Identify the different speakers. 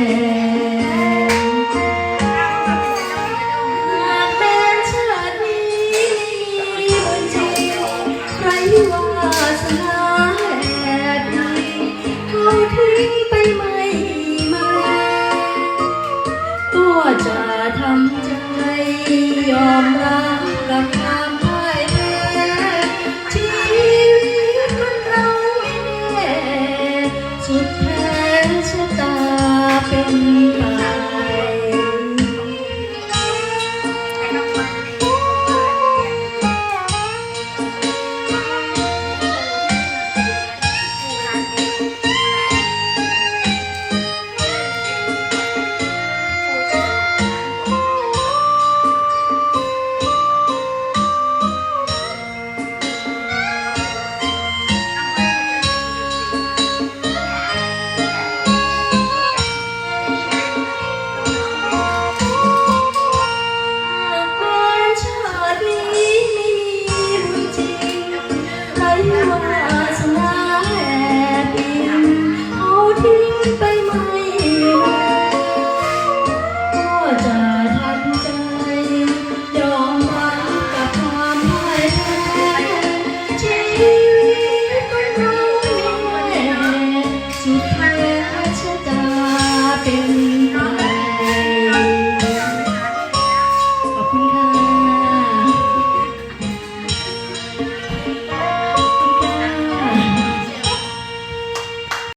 Speaker 1: หาเป็นชาตินี้ใครวาสาแห่ดีเขาทิ้งไปไม่มาก็จะทำใจยอมรับกับ In.